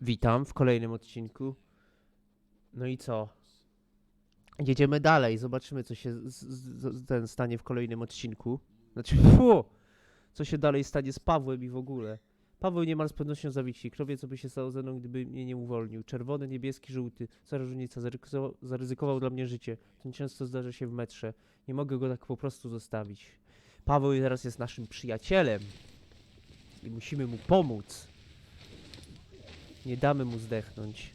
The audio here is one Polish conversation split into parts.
Witam w kolejnym odcinku. No i co? Jedziemy dalej, zobaczymy co się z, z, ten stanie w kolejnym odcinku. Znaczy, fu, co się dalej stanie z Pawłem i w ogóle. Paweł niemal z pewnością zawici. Kto wie, co by się stało ze mną, gdyby mnie nie uwolnił. Czerwony, niebieski, żółty. Za zaryzykował, zaryzykował dla mnie życie. To często zdarza się w metrze. Nie mogę go tak po prostu zostawić. Paweł teraz jest naszym przyjacielem. I musimy mu pomóc. Nie damy mu zdechnąć.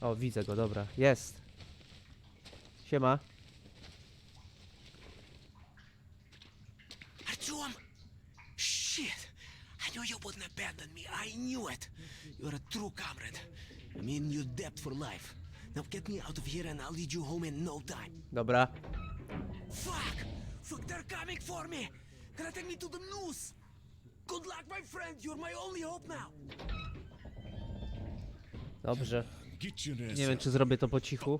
O, widzę go, dobra. Jest. Siema. Artyom! Shit! I knew you wouldn't abandon me. I knew it. You're a true comrade. I'm in your debt for life. Now get me out of here and I'll lead you home in no time. Dobra. Fuck! Fuck, they're coming for me! Gonna take me to the noose! Good luck, my friend! You're my only hope now! Dobrze. Nie wiem, czy zrobię to po cichu.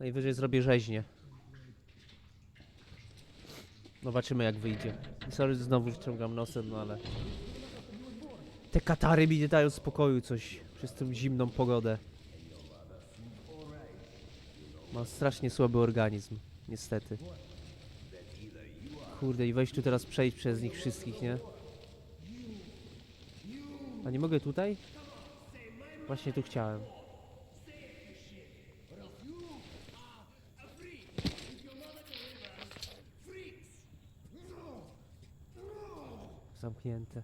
Najwyżej zrobię rzeźnię. Zobaczymy, jak wyjdzie. Sorry, znowu wciągam nosem, no ale... Te katary mi nie dają spokoju coś przez tą zimną pogodę. Mam strasznie słaby organizm, niestety. Kurde, i wejść tu teraz przejść przez nich wszystkich, nie? A nie mogę tutaj? Właśnie tu chciałem. Zamknięte.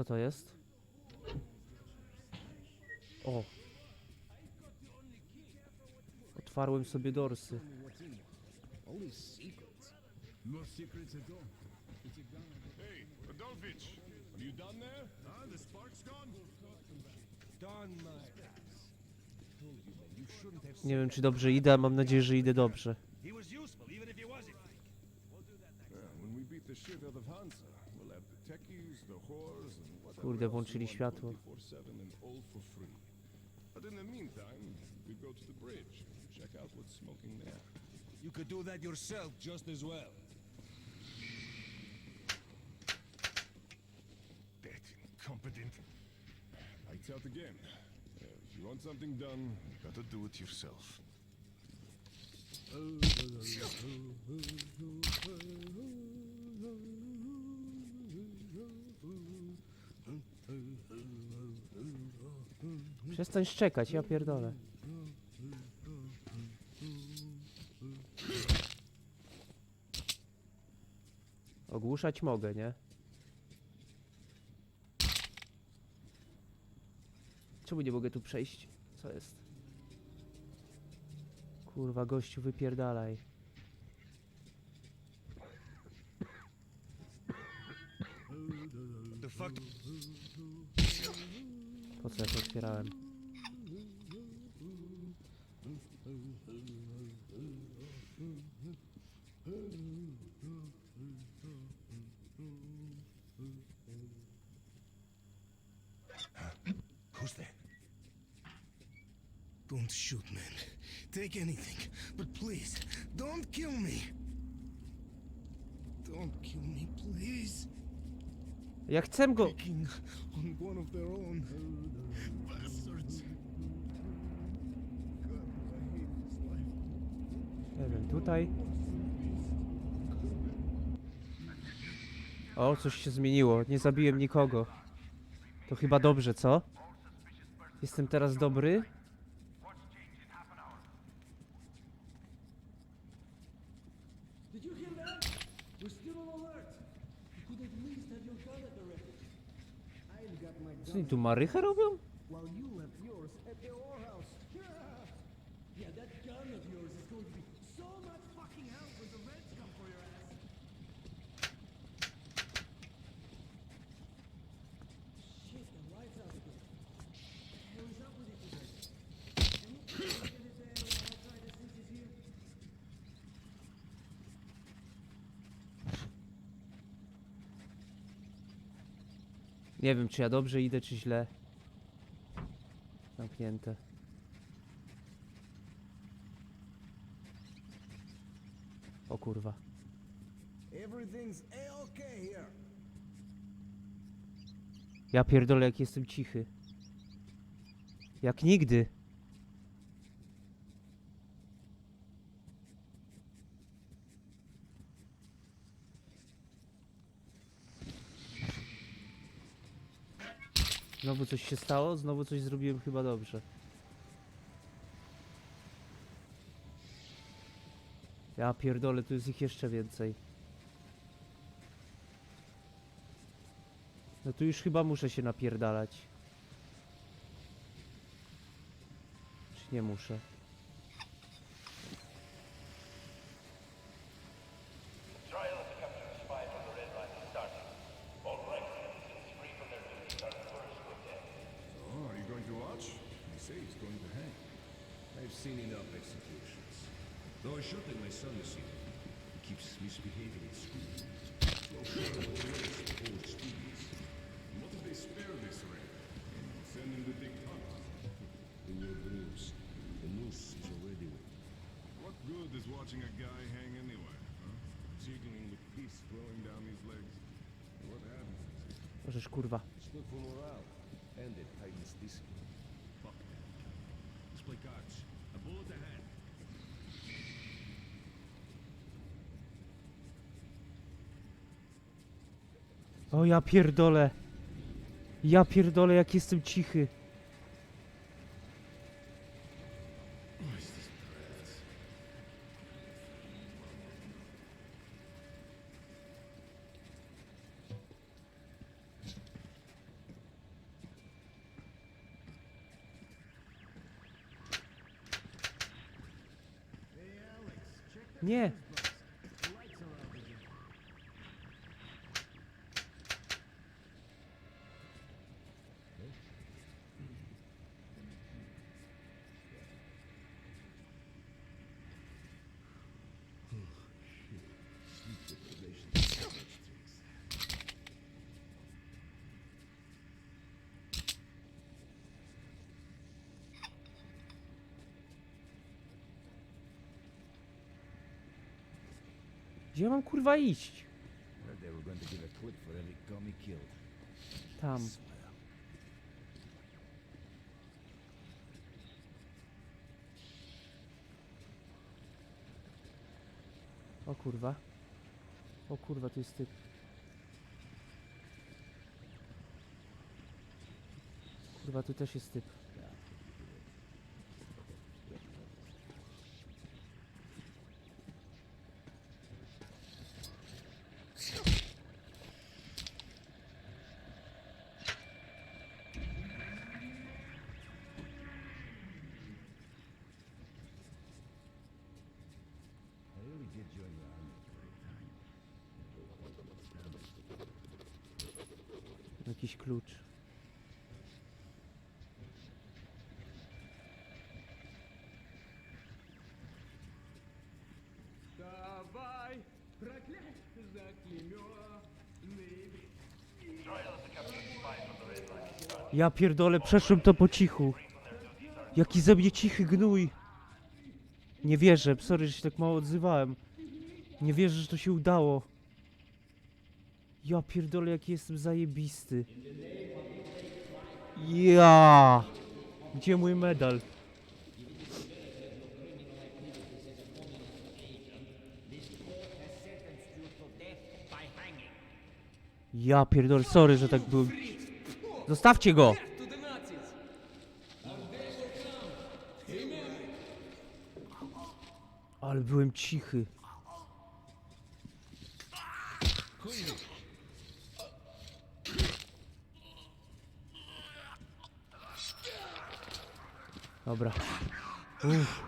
Co to jest? O! Otwarłem sobie dorsy. No secrets at all. Hey, Adolfich, are you done there? The spark's gone. Done, my ass. Told you, man, you shouldn't have Nie wiem, czy dobrze idę, mam nadzieję, że idę dobrze. He was useful, even if he wasn't. Yeah, when we beat the shit out of Hansa, Kurde, else włączyli you want światło. 24/7 and all for free. But in the meantime, we go to the bridge, check out what's smoking there. You could do that yourself just as well. That incompetent. Lights out again. Yeah, if you want something done, you gotta do it yourself. Przestań szczekać, ja pierdolę. Ogłuszać mogę, nie? Czemu nie mogę tu przejść? Co jest? Kurwa, gościu, wypierdalaj. Po co ja to otwierałem? Who's that? Don't shoot, man. Take anything. But please, don't kill me. Don't kill me, please. Ja chcę go... Nie wiem, tutaj. O, coś się zmieniło. Nie zabiłem nikogo. To chyba dobrze, co? Jestem teraz dobry? Tu marychę robią? while you left yours at. Yeah, that gun of yours is going to be so much Nie wiem, czy ja dobrze idę, czy źle. Zamknięte. O kurwa. Ja pierdolę, jak jestem cichy. Jak nigdy. Znowu coś się stało? Znowu coś zrobiłem chyba dobrze. Ja pierdolę, tu jest ich jeszcze więcej. No tu już chyba muszę się napierdalać. Czy nie muszę? Oh, are you going to watch? They say he's going to hang. I've seen enough executions. Though I shot at my son this evening. He keeps misbehaving at school. No sure what the rest of old students. What if they spare this ring? And send him the big hunt? In your dreams, the noose is already with What good is watching a guy hang anyway, huh? Jiggling with piss flowing down his legs. What happens? Możesz kurwa. It's good for morale. And it tightens discipline. Fuck that. Let's play cards. A bullet ahead. O ja pierdolę. Ja pierdolę jak jestem cichy. Gdzie ja mam kurwa iść? Tam. O kurwa. O kurwa, to jest typ. Kurwa, tu też jest typ. I really did join your army at the right time Jakiś klucz. Давай, проклятье заклейменный. Ja pierdolę, przeszłem to po cichu. Jaki ze mnie cichy gnój. Nie wierzę, sorry, że się tak mało odzywałem. Nie wierzę, że to się udało. Ja pierdolę, jaki jestem zajebisty. Ja! Gdzie mój medal? Ja pierdolę, sorry, że tak był. Zostawcie go! Ale byłem cichy. Dobra. Uff.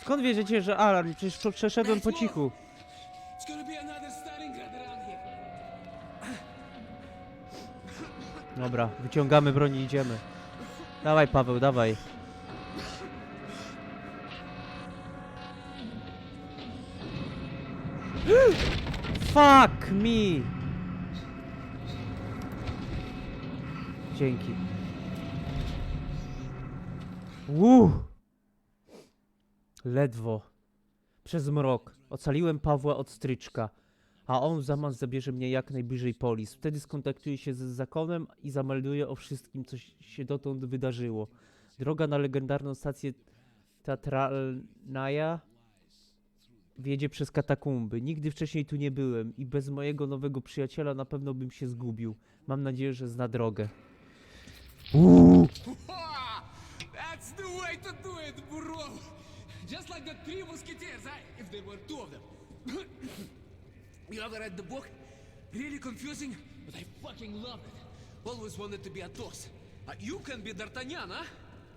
Skąd wiedziecie, że alarm? Przecież prze- przeszedłem po cichu. Dobra, wyciągamy broń i idziemy. Dawaj Paweł, dawaj. Fuck me! Dzięki. Uuu! Ledwo. Przez mrok. Ocaliłem Pawła od stryczka. A on w zabierze mnie jak najbliżej polis. Wtedy skontaktuję się z zakonem i zamelduję o wszystkim, co się dotąd wydarzyło. Droga na legendarną stację Teatralnaja wiedzie przez katakumby. Nigdy wcześniej tu nie byłem i bez mojego nowego przyjaciela na pewno bym się zgubił. Mam nadzieję, że zna drogę. Uuu! That's the way to do it, bro! Just like the three musketeers, I, if there were two of them. you ever read the book? Really confusing, but I fucking loved it. Always wanted to be Athos. Uh, you can be D'Artagnan, huh?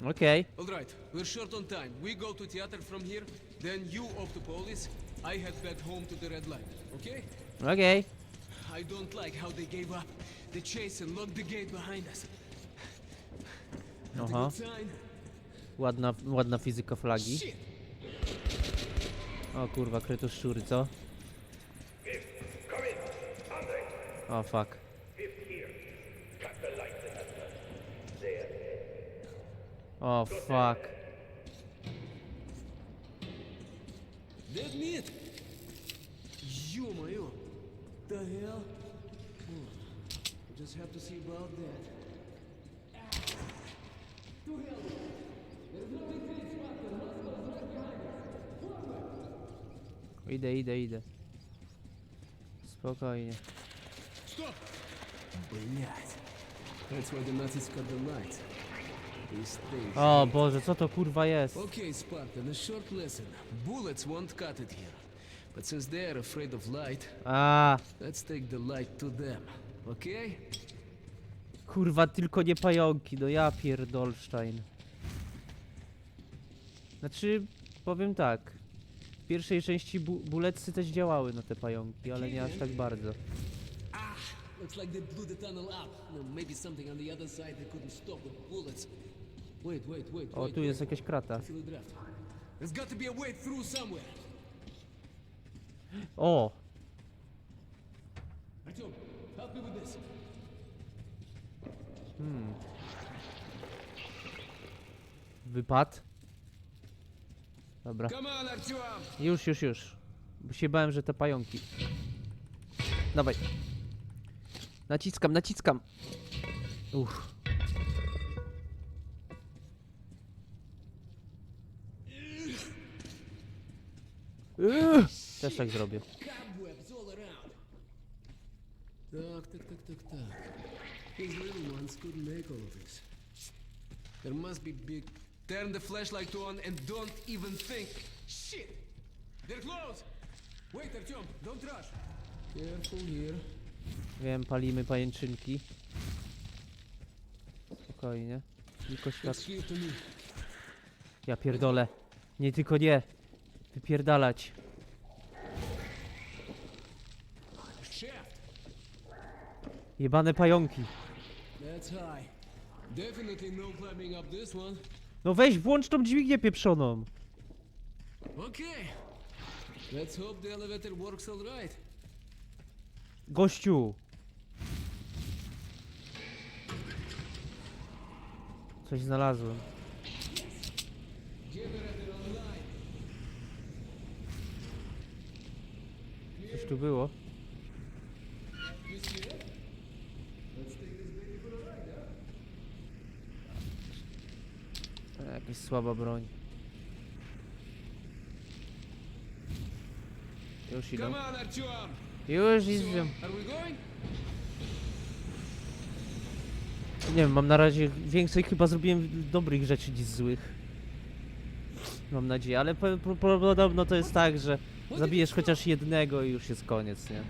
Okej. Alright, we're short on time. We go to theater from here, then you off to police. I head back home to the red light, okay? Okay. I don't like how they gave up the chase and locked the gate behind us. Not a Aha. good sign. Ładna, ładna fizyka flagi. Shit! O kurwa, kryto szczury, co? O fuck. O fuck. Dead meat! Ё-моё! The hell? Hmm. Just have to see about that. Idę, idę, idę. Spokojnie. Stop! Блять. That's why the Nazis cut the lights. These things. O Boże, co to kurwa jest? Okay, Spartan, a short lesson. Bullets won't cut it here. But since they are afraid of light, A, let's take the light to them. Okay? Kurwa, tylko nie pająki, no ja pierdolsztajn. Znaczy, powiem tak. W pierwszej części bu buleccy też działały na te pająki, ale nie aż tak bardzo. Ah, looks like they blew the tunnel up. No, maybe something on the other side they couldn't stop with bullets. Wait, wait, wait, O, wait. tu jest wait. jakaś krata. Feel the draft. There's got to be a way through somewhere. O, Artyom, help me with this. Wypad. Dobra. Już, już, już. Bo się bałem, że te pająki. Dawaj. Naciskam, naciskam. Uff. Ugh. Też tak zrobię. Tak, tak, tak, tak, tak. These little ones couldn't make all of this. There must be big. Turn the flashlight on and don't even think. Shit! They're close! Wait, Artyom, don't rush. Careful here. Wiem, palimy pajęczynki. Spokojnie. Tylko świat. It's here to me. Ja pierdolę. Nie, tylko nie. Wypierdalać. Shaft! Jebane pająki. No. No weź, włącz tą dźwignię pieprzoną. Okay. Let's hope the elevator works all right. Gościu. Coś znalazłem. Coś tu było. You see it? Let's take this baby for a ride, huh? E, Jakaś słaba broń. Już idą. Artyom! Już idą. Nie wiem, mam na razie więcej chyba zrobiłem dobrych rzeczy niż złych. Mam nadzieję, ale po- po- podobno to jest tak, że zabijesz chociaż jednego i już jest koniec, nie?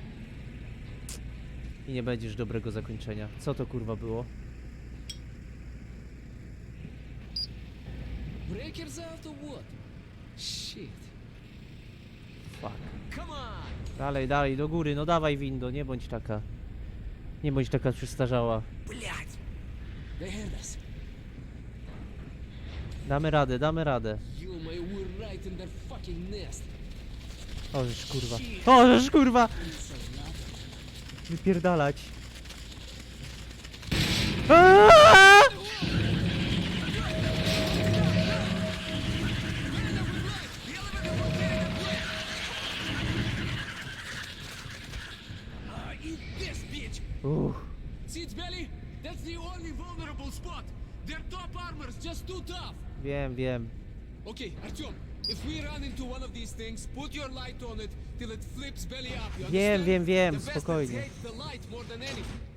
I nie będziesz dobrego zakończenia. Co to kurwa było? Breakers out or what? Shit. Fuck. Come on! Dalej, dalej, do góry, no dawaj windo, nie bądź taka. Nie bądź taka przestarzała. Блять! They heard us. Damy radę, damy radę. You, my, we're right in their fucking nest. O, żeż kurwa. O, żeż kurwa! Wypierdalać. Wiem, wiem. Okay, Artyom, if we run into one of these things, put your light on it till it flips belly up. You Wiem, wiem, wiem, spokojnie.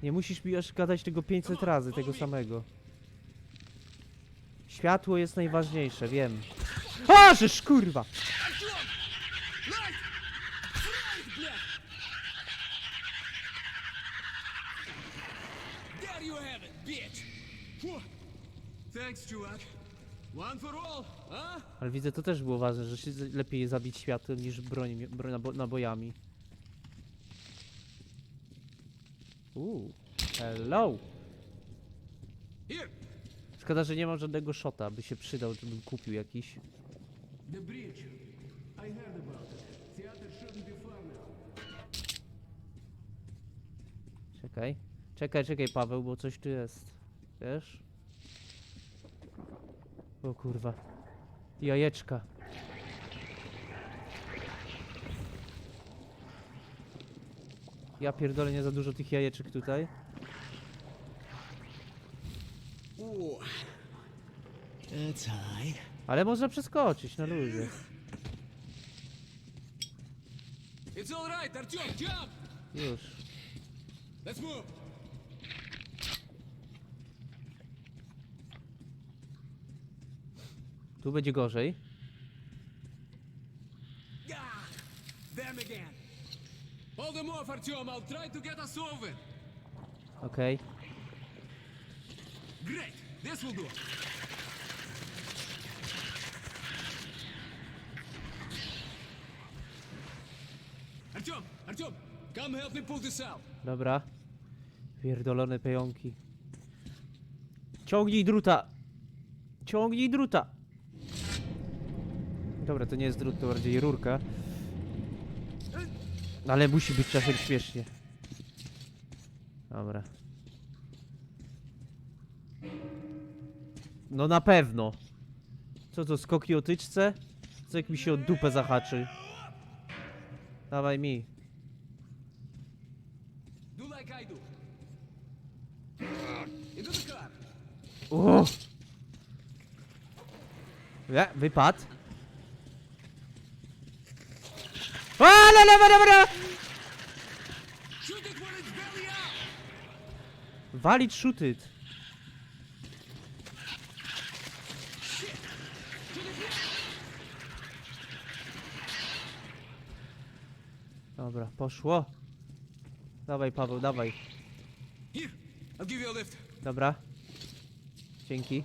Nie musisz mi aż gadać tego 500 razy, tego samego. Światło jest najważniejsze, wiem. A, żeż kurwa! There you have it, bitch! Thanks, Juak. Ale widzę, to też było ważne, że się lepiej zabić światłem niż broń, broń nabo nabojami. Uuu, hello! Szkoda, że nie mam żadnego shota, by się przydał, żebym kupił jakiś. Czekaj. Czekaj, czekaj Paweł, bo coś tu jest. Wiesz? O kurwa. Jajeczka. Ja pierdolę nie za dużo tych jajeczek tutaj. Ooh. That's high. Ale można przeskoczyć na luzie. It's all right, Artyom, jump! Już. Let's move. Tu będzie gorzej. Ah, them again. Hold them off, Artyom. I'll try get us over. Okej. Great. This will do. Artyom, Artyom, come help me pull this out. Dobra. Pierdolone pająki. Ciągnij druta! Ciągnij druta! Dobra, to nie jest drut, to bardziej rurka. Ale musi być czasem śmiesznie. Dobra. No na pewno. Co to, skoki o tyczce? Co jak mi się o dupę zahaczy? Dawaj mi. Do like I do. Into the car. Uff. Nie, wypadł. O, ale lewa, up. Walić shoot it. Dobra, poszło. Dawaj Paweł, dawaj. Dobra. Dzięki.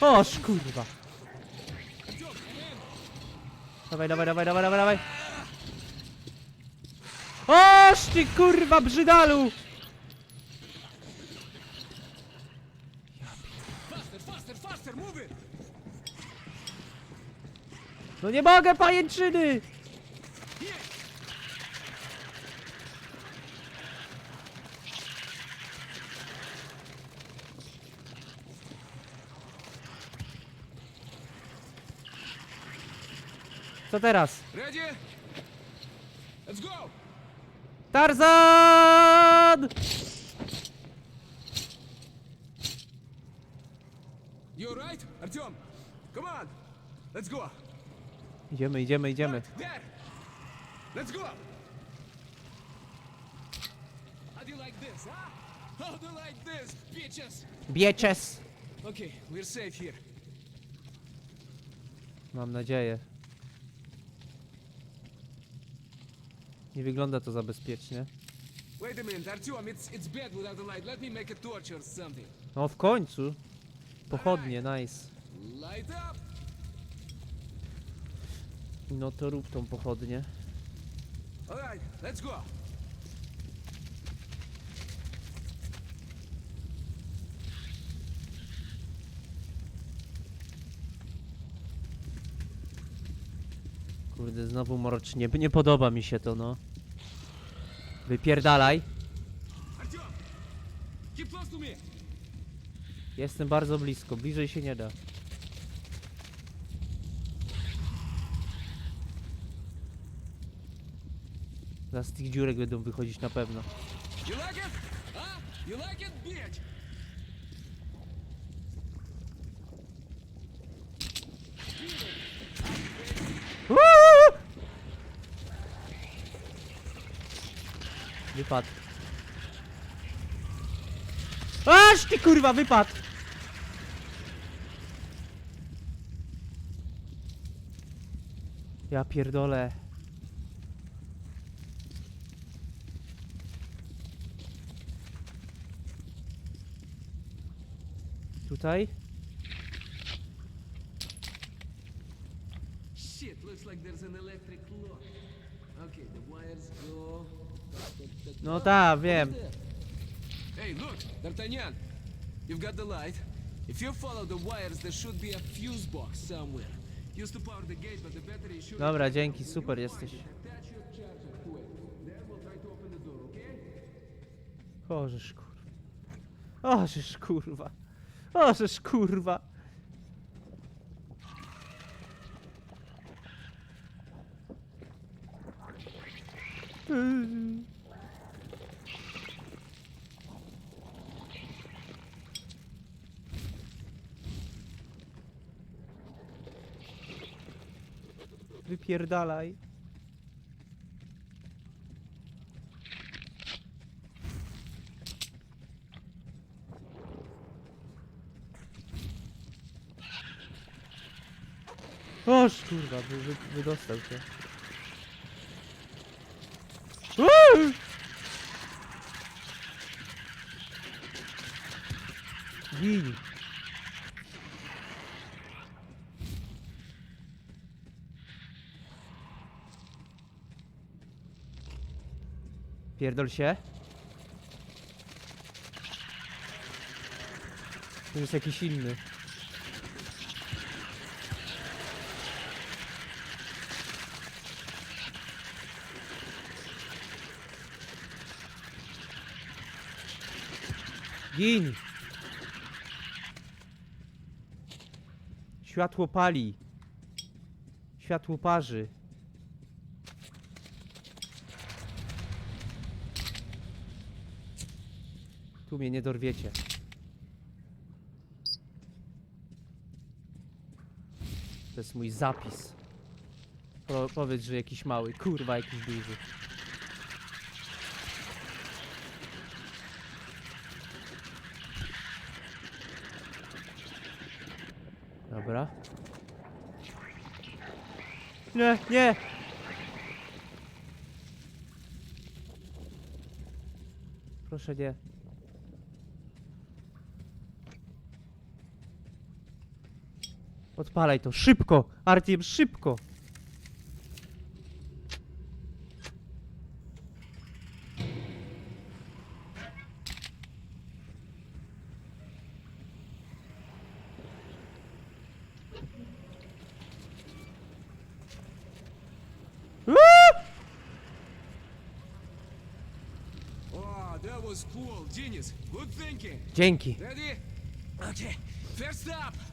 Oż kurwa. Dawaj, dawaj, dawaj, dawaj, dawaj, dawaj. Oż ty kurwa brzydalu! No nie mogę pajęczyny! Co teraz? Ready? Let's go. Tarzan! You alright, Artyom? Come on. Let's go. Idziemy, idziemy, idziemy. There. Let's go. How do you like this, huh? How do you like this, bitches? Bieces! Okay, we're safe here. Mam nadzieję. Nie wygląda to za bezpiecznie. Wait a minute, Artyom, it's it's bad without the light. Let me make a torch or something. No w końcu. Pochodnie, nice. Light up. No to rób tą pochodnię. All right, let's go. Kurde, znowu mrocznie. Nie podoba mi się to, no. Wypierdalaj. Jestem bardzo blisko, bliżej się nie da. Zaraz z tych dziurek będą wychodzić na pewno. You like it? Huh? You like it, bitch? Wypadł. Aż ty kurwa, wypadł! Ja pierdolę. Tutaj? Shit, looks like there's an electric lock. Okay, the wires go. No tak, wiem. Hey, look, D'Artagnan. You've got the light. If you follow the wires, there should be a fuse box somewhere. Used to power the gate, but the battery should. Dobra, dzięki, super jesteś. Ożeż kurwa. Ożeż kurwa. Ożeż kurwa. Yy. Wypierdalaj. Oż kurwa, wy, wy, wydostał się. Uuu! Gin. Pierdol się. To jest jakiś inny. Gin! Światło pali. Światło parzy. Mnie nie dorwiecie. To jest mój zapis. Po, powiedz, że jakiś mały. Kurwa, jakiś duży. Dobra. Nie, nie! Proszę nie. Odpalaj to, szybko! Artiem, szybko! Uuu! That was cool. Genius. Good thinking. Dzięki. Ready? Okay. First up.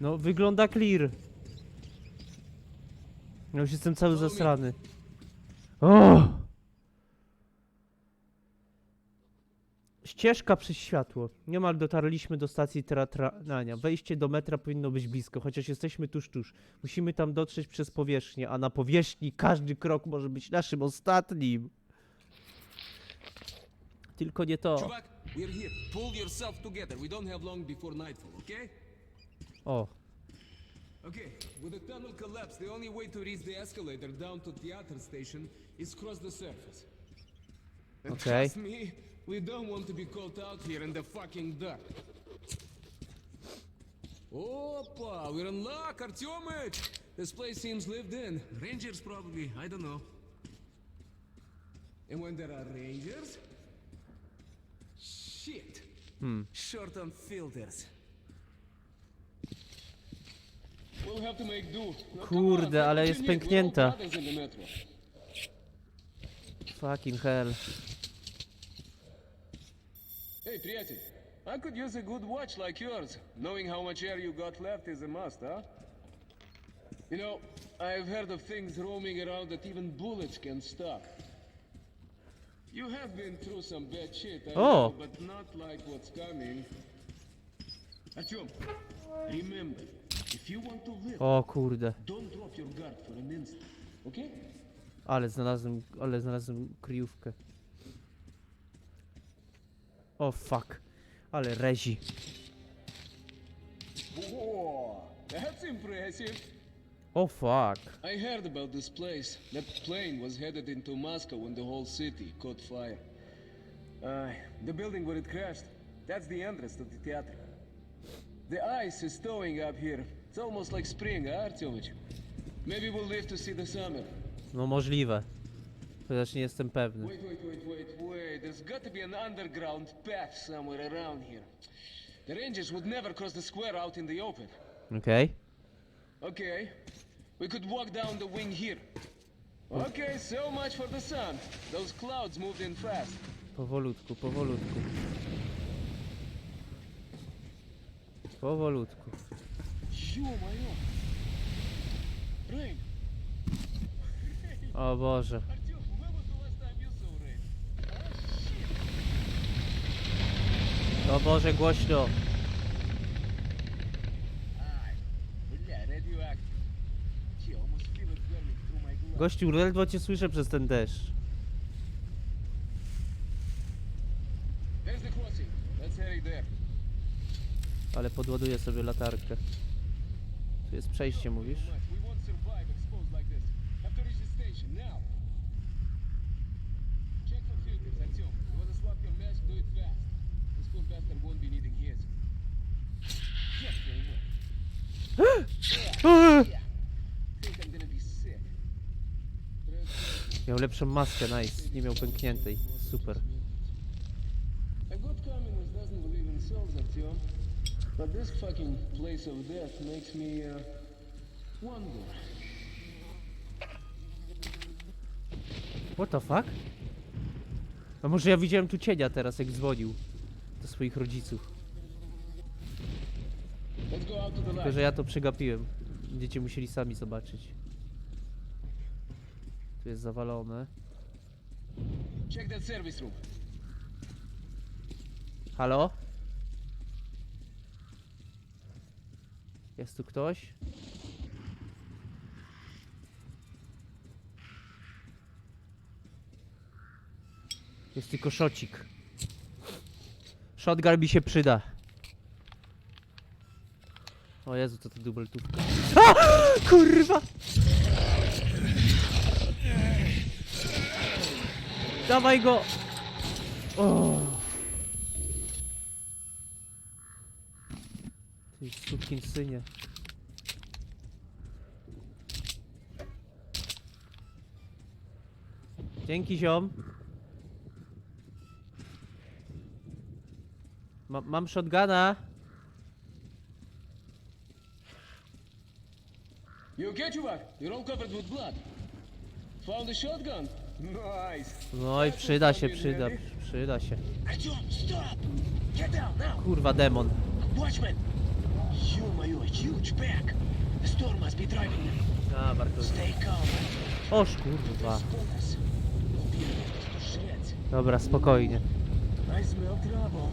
No, wygląda clear. Ja już jestem cały zasrany. O! Ścieżka przez światło. Niemal dotarliśmy do stacji teatralnia. Wejście do metra powinno być blisko, chociaż jesteśmy tuż, tuż. Musimy tam dotrzeć przez powierzchnię, a na powierzchni każdy krok może być naszym ostatnim. Tylko nie to. Chubak, we're here. Pull yourself together. We don't have long before nightfall, okay? Oh. Okay, with the tunnel collapsed, the only way to reach the escalator down to theater station is cross the surface. Okay. Trust me, we don't want to be caught out here in the fucking dark. Opa, we're in luck, Artyomich! This place seems lived in. Rangers probably, I don't know. And when there are rangers... Shit! Hmm. Short on filters. Kurde, on, what ale you jest need? We're all pęknięta. brothers in the metro. Fucking hell. Hey, приятель, I could use a good watch like yours. Knowing how much air you got left is a must, huh? You know, I've heard of things roaming around that even bullets can stop. You have been through some bad shit, I Oh. know, but not like what's coming. Artyom, remember, if you want to live, O kurde. don't drop your guard for an instant, okay? Ale znalazłem, ale znalazłem kryjówkę. O fuck. Ale rezi. Whoa, that's impressive. O fuck. I heard about this place. That plane was headed into Moscow when the whole city caught fire. Uh, the building where it crashed, that's the entrance to the theater. The ice is thawing up here. It's almost like spring, huh, Artyomich? Maybe we'll live to see the summer. No możliwe. Chociaż nie jestem pewny. Wait, wait, wait, wait, wait. There's got to be an underground path somewhere around here. The Rangers would never cross the square out in the open. Okay. Okay, we could walk down the wing here. Okay, so much for the sun. Those clouds moved in fast. Powolutku, powolutku. Powolutku. Ё-моё! Rain! O Boże. Артём, when was the last time you saw rain? O Boże, głośno. Ай, бля, radioactive. Gee, almost feel it burning through my gloves. Gościu, ledwo cię słyszę przez ten deszcz. There's the crossing. Let's head it there. Ale podładuję sobie latarkę. Jest przejście, mówisz? Miał lepszą maskę, nice. Nie miał pękniętej. Super. A good communist doesn't believe in souls, Artyom. But this fucking place of death makes me, uh, wonder. What the fuck? A może ja widziałem tu cienia teraz, jak dzwonił do swoich rodziców. Tylko, że ja to przegapiłem. Będziecie musieli sami zobaczyć. Tu jest zawalone. Check that service room. Halo? Jest tu ktoś? Jest tylko szocik. Shotgun mi się przyda. O Jezu, co to dubeltówka. A! Kurwa! Dawaj go! sukin synie. Dzięki ziom. Ma, mam shotguna. You okay, Chuvak? You're all covered with blood. Found a shotgun? Nice. No i przyda się, przyda, przyda się. Артем, stop! Get down now! Kurwa demon. Watchman! Ё-моё, a huge pack! The storm must be driving them. A, bardzo. Stay calm. Oż kurwa. Focus. We'll be reduced to shreds. Dobra, spokojnie. I smell trouble.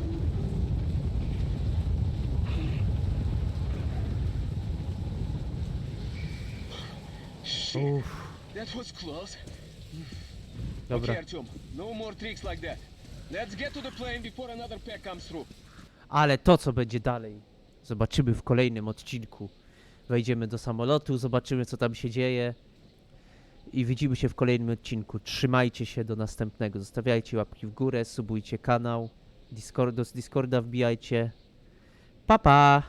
Shit, Uff, that was close. dobra. Okay, Artyom, no more tricks like that. Let's get to the plane before another pack comes through. Ale to, co będzie dalej, zobaczymy w kolejnym odcinku. Wejdziemy do samolotu, zobaczymy, co tam się dzieje. I widzimy się w kolejnym odcinku. Trzymajcie się do następnego. Zostawiajcie łapki w górę, subujcie kanał. Discord, do Discorda wbijajcie. Pa, pa!